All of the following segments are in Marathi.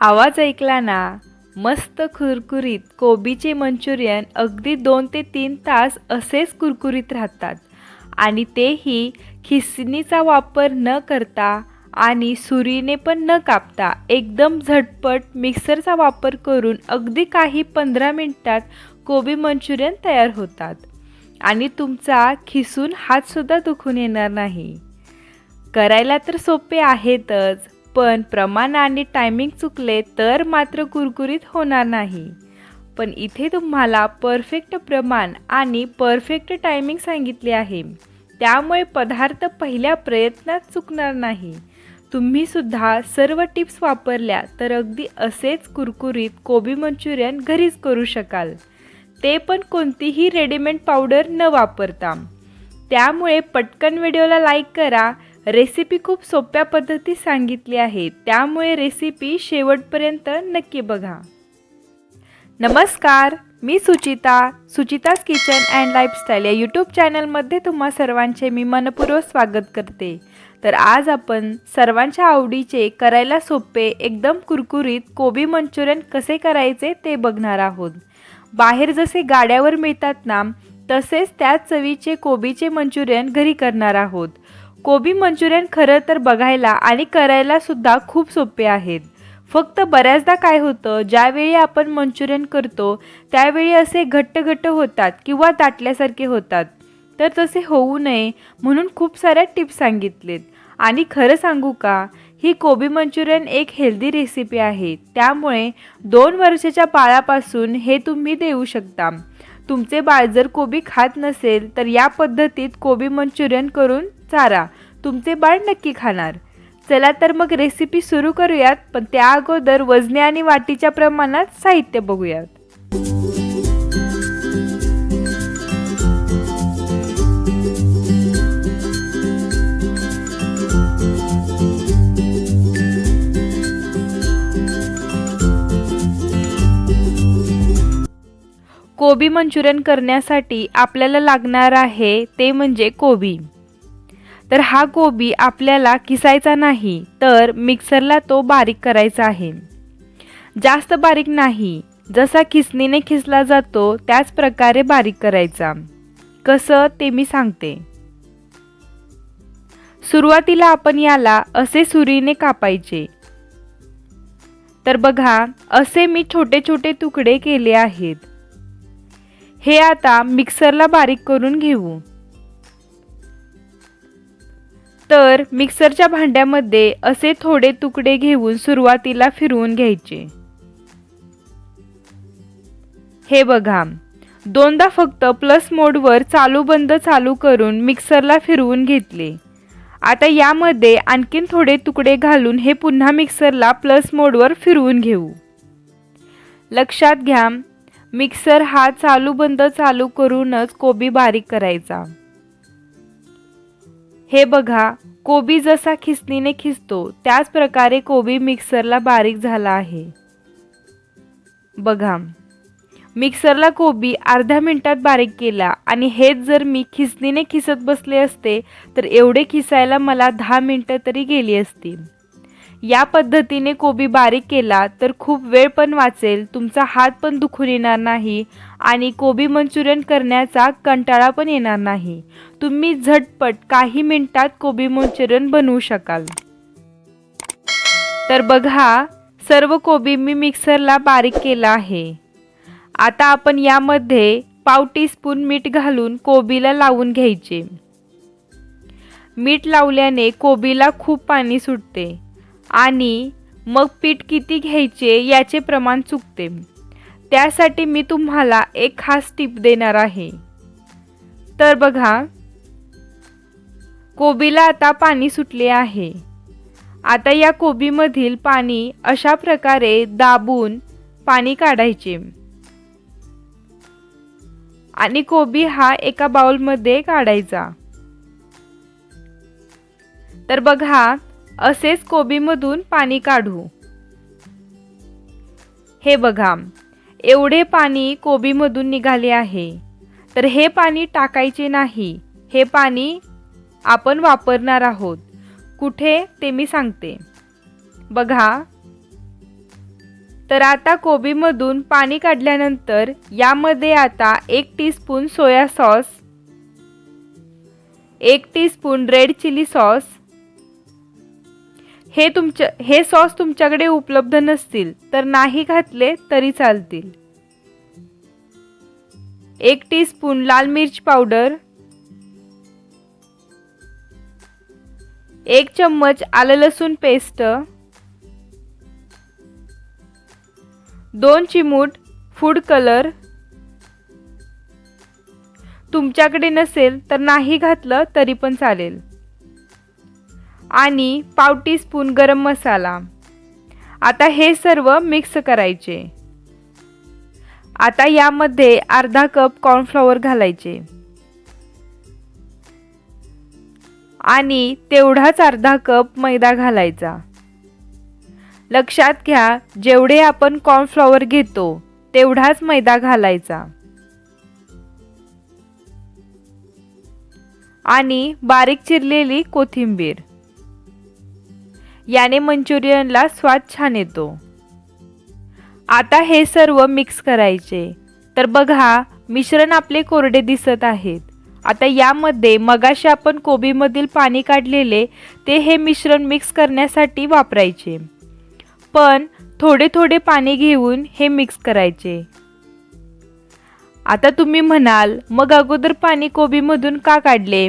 आवाज ऐकला ना मस्त कुरकुरीत कोबीचे मंचुरियन अगदी दोन ते तीन तास असेच कुरकुरीत राहतात. आणि तेही खिसणीचा वापर न करता आणि सुरीने पण न कापता एकदम झटपट मिक्सरचा वापर करून अगदी काही पंधरा मिनटात कोबी मंचुरियन तयार होतात. आणि तुमचा खिसून हातसुद्धा दुखून येणार नाही. करायला तर सोपे आहेतच पण प्रमाण आणि टायमिंग चुकले तर मात्र कुरकुरीत होणार नाही. पण इथे तुम्हाला परफेक्ट प्रमाण आणि परफेक्ट टायमिंग सांगितले आहे. त्यामुळे पदार्थ पहिल्या प्रयत्नात चुकणार नाही. तुम्ही सुद्धा सर्व टिप्स वापरल्या तर अगदी असेच कुरकुरीत कोबी मंचुरियन घरीच करू शकाल. ते पण कोणतीही रेडीमेड पावडर न वापरता. त्यामुळे पटकन व्हिडिओला लाईक करा रेसिपी खूप सोप्या पद्धती सांगितली आहे. त्यामुळे रेसिपी शेवटपर्यंत नक्की बघा. नमस्कार मी Suchita Suchita's kitchen and lifestyle या यूट्यूब चॅनलमध्ये तुम्हा सर्वांचे मी मनपूर्वक स्वागत करते. तर आज आपण सर्वांच्या आवडीचे करायला सोपे एकदम कुरकुरीत कोबी मंचुरियन कसे करायचे ते बघणार आहोत. बाहेर जसे गाड्यावर मिळतात ना तसेच त्याच चवीचे कोबीचे मंचुरियन घरी करणार आहोत. कोबी मंचुरियन खरं तर बघायला आणि करायला सुद्धा खूप सोपे आहेत. फक्त बऱ्याचदा काय होतं ज्यावेळी आपण मंचुरियन करतो त्यावेळी असे घट्ट घट्ट होतात किंवा दाटल्यासारखे होतात. तर तसे होऊ नये म्हणून खूप साऱ्या टिप्स सांगितलेत. आणि खरं सांगू का ही कोबी मंचुरियन एक हेल्दी रेसिपी आहे. त्यामुळे दोन वर्षाच्या बाळापासून हे तुम्ही देऊ शकता. तुमचे बाळ जर कोबी खात नसेल तर या पद्धतीत कोबी मंचुरियन करून चारा तुमचे बाळ नक्की खाणार. चला तर मग रेसिपी सुरू करूयात पण त्या अगोदर वजने आणि वाटीच्या प्रमाणात साहित्य बघूयात. कोबी मंचुरियन करण्यासाठी आपल्याला लागणार आहे ते म्हणजे कोबी. तर हा कोबी आपल्याला किसायचा नाही तर मिक्सरला तो बारीक करायचा आहे. जास्त बारीक नाही जसा खिसणीने खिसला जातो त्याच प्रकारे बारीक करायचा. कसं ते मी सांगते. सुरुवातीला आपण याला असे सुरीने कापायचे. तर बघा असे मी छोटे छोटे तुकडे केले आहेत. हे आता मिक्सरला बारीक करून घेऊ. तर मिक्सरच्या भांड्यामध्ये असे थोडे तुकडे घेऊन सुरुवातीला फिरवून घ्यायचे. हे बघा दोनदा फक्त प्लस मोडवर चालू बंद चालू करून मिक्सरला फिरवून घेतले. आता यामध्ये आणखीन थोडे तुकडे घालून हे पुन्हा मिक्सरला प्लस मोडवर फिरवून घेऊ. लक्षात घ्या मिक्सर हा चालू बंद चालू करूनच कोबी बारीक करायचा. हे बघा कोबी जसा खिसणीने खिसतो त्याच प्रकारे कोबी मिक्सरला बारीक झाला आहे. बघा मिक्सरला कोबी अर्ध्या मिनिटात बारीक केला आणि हेच जर मी खिसणीने खिसत बसले असते तर एवढे खिसायला मला दहा मिनटं तरी गेली असतील. या पद्धतीने कोबी बारीक केला तर खूप वेळ पण वाचेल तुमचा हात पण दुखून येणार नाही आणि कोबी मंचुरियन करण्याचा कंटाळा पण येणार नाही. तुम्ही झटपट काही मिनिटात कोबी मंचुरियन बनवू शकाल. तर बघा सर्व कोबी मी मिक्सरला बारीक केला आहे. आता आपण यामध्ये पाव टीस्पून मीठ घालून कोबीला लावून घ्यायचे. मीठ लावल्याने कोबीला खूप पाणी सुटते. आणि मग पीठ किती घ्यायचे याचे प्रमाण चुकते. त्यासाठी मी तुम्हाला एक खास टिप देणार आहे. तर बघा कोबीला आता पाणी सुटले आहे. आता या कोबीमधील पाणी अशा प्रकारे दाबून पाणी काढायचे. आणि कोबी हा एका बाउलमध्ये काढायचा. तर बघा असेच कोबीमधून पाणी काढू. हे बघा एवढे पाणी कोबीमधून निघाले आहे. तर हे पाणी टाकायचे नाही. हे पाणी आपण वापरणार आहोत. कुठे? ते मी सांगते. बघा. तर आता कोबीमधून पाणी काढल्यानंतर यामध्ये आता एक टीस्पून सोया सॉस एक टीस्पून रेड चिली सॉस हे तुमच्या हे सॉस तुमच्याकडे उपलब्ध नसतील तर नाही घातले तरी चालतील. एक टीस्पून लाल मिर्च पावडर एक चम्मच आलं लसूण पेस्ट दोन चिमूट फूड कलर. तुमच्याकडे नसेल तर नाही घातलं तरी पण चालेल. आणि पाव टीस्पून गरम मसाला. आता हे सर्व मिक्स करायचे. आता यामध्ये अर्धा कप कॉर्नफ्लॉवर घालायचे. आणि तेवढाच अर्धा कप मैदा घालायचा. लक्षात घ्या जेवढे आपण कॉर्नफ्लॉवर घेतो तेवढाच मैदा घालायचा. आणि बारीक चिरलेली कोथिंबीर. याने मंचुरियनला स्वाद छान येतो. आता हे सर्व मिक्स करायचे. तर बघा मिश्रण आपले कोरडे दिसत आहेत. आता यामध्ये मगाशी आपण कोबीमधील पाणी काढलेले ते हे मिश्रण मिक्स करण्यासाठी वापरायचे. पण थोडे थोडे पाणी घेऊन हे मिक्स करायचे. आता तुम्ही म्हणाल मग अगोदर पाणी कोबीमधून का काढले?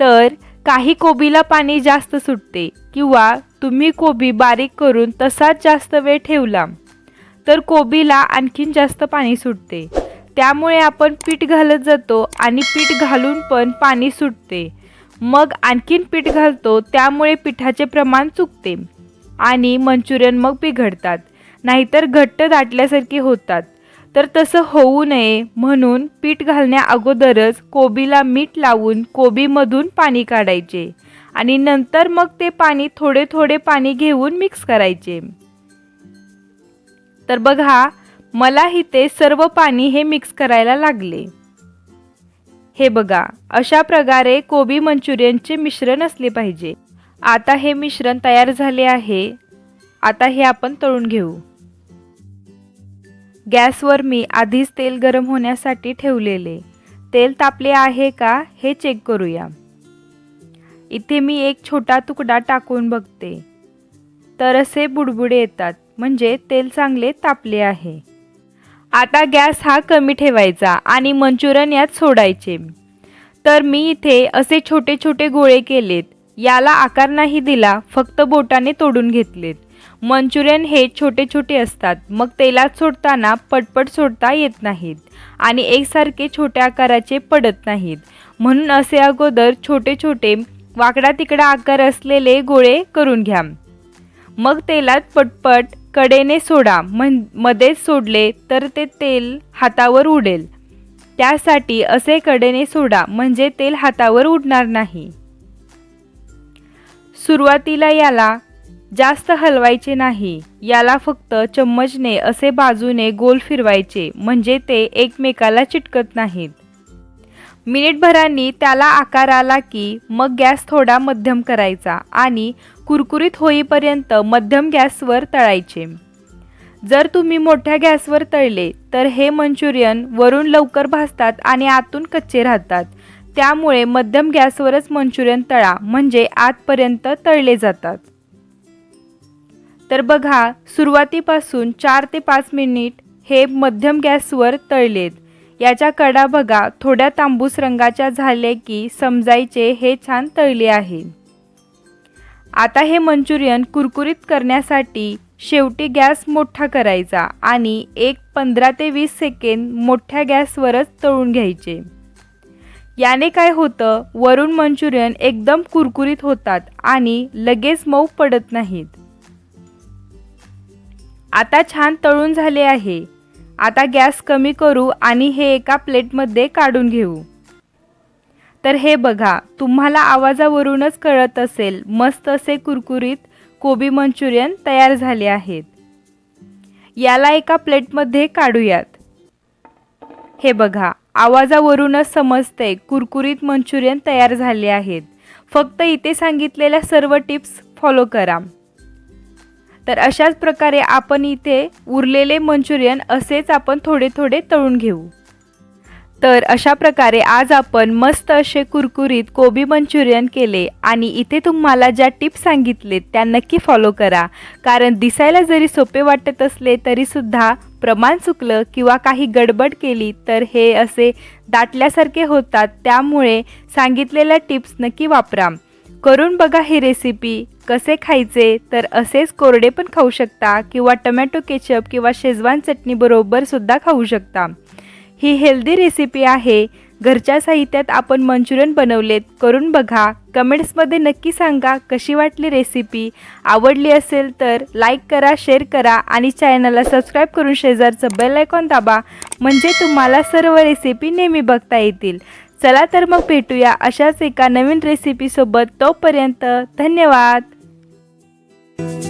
तर काही कोबीला पाणी जास्त सुटते किंवा तुम्ही कोबी बारीक करून तसाच जास्त वेळ ठेवला तर कोबीला आणखीन जास्त पाणी सुटते. त्यामुळे आपण पीठ घालत जातो आणि पीठ घालून पण पाणी सुटते. मग आणखीन पीठ घालतो त्यामुळे पिठाचे प्रमाण चुकते आणि मंचुरियन मग बिघडतात नाहीतर घट्ट दाटल्यासारखे होतात. तर तसं होऊ नये म्हणून पीठ घालण्या अगोदरच कोबीला मीठ लावून कोबीमधून पाणी काढायचे आणि नंतर मग ते पाणी थोडे थोडे पाणी घेऊन मिक्स करायचे. तर बघा मलाही ते सर्व पाणी हे मिक्स करायला लागले. हे बघा अशा प्रकारे कोबी मंचुरियनचे मिश्रण असले पाहिजे. आता हे मिश्रण तयार झाले आहे. आता हे आपण तळून घेऊ. गॅसवर मी आधीच तेल गरम होण्यासाठी ठेवलेले. तेल तापले आहे का हे चेक करूया. इथे मी एक छोटा तुकडा टाकून बघते. तर असे बुडबुडे येतात म्हणजे तेल चांगले तापले आहे. आता गॅस हा कमी ठेवायचा आणि मंचुरियन यात सोडायचे. तर मी इथे असे छोटे छोटे गोळे केलेत याला आकार नाही दिला फक्त बोटाने तोडून घेतलेत. मंचुरियन हे छोटे छोटे असतात. मग तेलात सोडताना पटपट सोडता येत नाहीत आणि एकसारखे छोट्या आकाराचे पडत नाहीत. म्हणून असे अगोदर छोटे छोटे वाकडा तिकडा आकार असलेले गोळे करून घ्या. मग तेलात पटपट कडेने सोडा. मन मध्येच सोडले तर ते तेल हातावर उडेल. त्यासाठी असे कडेने सोडा म्हणजे तेल हातावर उडणार नाही. सुरुवातीला याला जास्त हलवायचे नाही. याला फक्त चम्मचने असे बाजूने गोल फिरवायचे म्हणजे ते एकमेकाला चिटकत नाहीत. मिनिटभरांनी त्याला आकार आला की मग गॅस थोडा मध्यम करायचा आणि कुरकुरीत होईपर्यंत मध्यम गॅसवर तळायचे. जर तुम्ही मोठ्या गॅसवर तळले तर हे मंचुरियन वरून लवकर भाजतात आणि आतून कच्चे राहतात. त्यामुळे मध्यम गॅसवरच मंचुरियन तळा म्हणजे आतपर्यंत तळले जातात. तर बघा सुरुवातीपासून चार ते पाच मिनिट हे मध्यम गॅसवर तळलेत. याच्या कडा बघा थोड्या तांबूस रंगाच्या झाले की समजायचे हे छान तळले आहे. आता हे मंचुरियन कुरकुरीत करण्यासाठी शेवटी गॅस मोठा करायचा आणि एक पंधरा ते वीस सेकेंद मोठ्या गॅसवरच तळून घ्यायचे. याने काय होतं वरून मंचुरियन एकदम कुरकुरीत होतात आणि लगेच मऊ पडत नाहीत. आता छान तळून झाले आहे. आता गॅस कमी करू आणि हे एका प्लेटमध्ये काढून घेऊ. तर हे बघा तुम्हाला आवाजावरूनच कळत असेल मस्त असे कुरकुरीत कोबी मंचुरियन तयार झाले आहेत. याला एका प्लेटमध्ये काढूयात. हे बघा आवाजावरूनच समजते कुरकुरीत मंचुरियन तयार झाले आहेत. फक्त इथे सांगितलेल्या सर्व टिप्स फॉलो करा. तर अशाच प्रकारे आपण इथे उरलेले मंचुरियन असेच आपण थोडे थोडे तळून घेऊ. तर अशा प्रकारे आज आपण मस्त असे कुरकुरीत कोबी मंचुरियन केले आणि इथे तुम्हाला ज्या टिप्स सांगितलेत त्या नक्की फॉलो करा. कारण दिसायला जरी सोपे वाटत असले तरीसुद्धा प्रमाण चुकलं किंवा काही गडबड केली तर हे असे दाटल्यासारखे होतात. त्यामुळे सांगितलेल्या टिप्स नक्की वापरा. करून बघा ही रेसिपी. कसे खायचे तर असेच कोरडे पण खाऊ शकता किंवा टमॅटो केचप किंवा शेजवान चटणी बरोबर सुद्धा खाऊ शकता. ही हेल्दी रेसिपी आहे. घरच्या साहित्यात आपण मंचुरियन बनवलेत. करून बघा. कमेंट्समध्ये नक्की सांगा कशी वाटली रेसिपी. आवडली असेल तर लाईक करा शेअर करा आणि चॅनलला सबस्क्राईब करून शेजारचं बेल आयकॉन दाबा. म्हणजे तुम्हाला सर्व रेसिपी नेहमी बघता येतील. चला तर मग भेटूया अशाच एका नवीन रेसिपीसोबत. तोपर्यंत धन्यवाद. Thank you.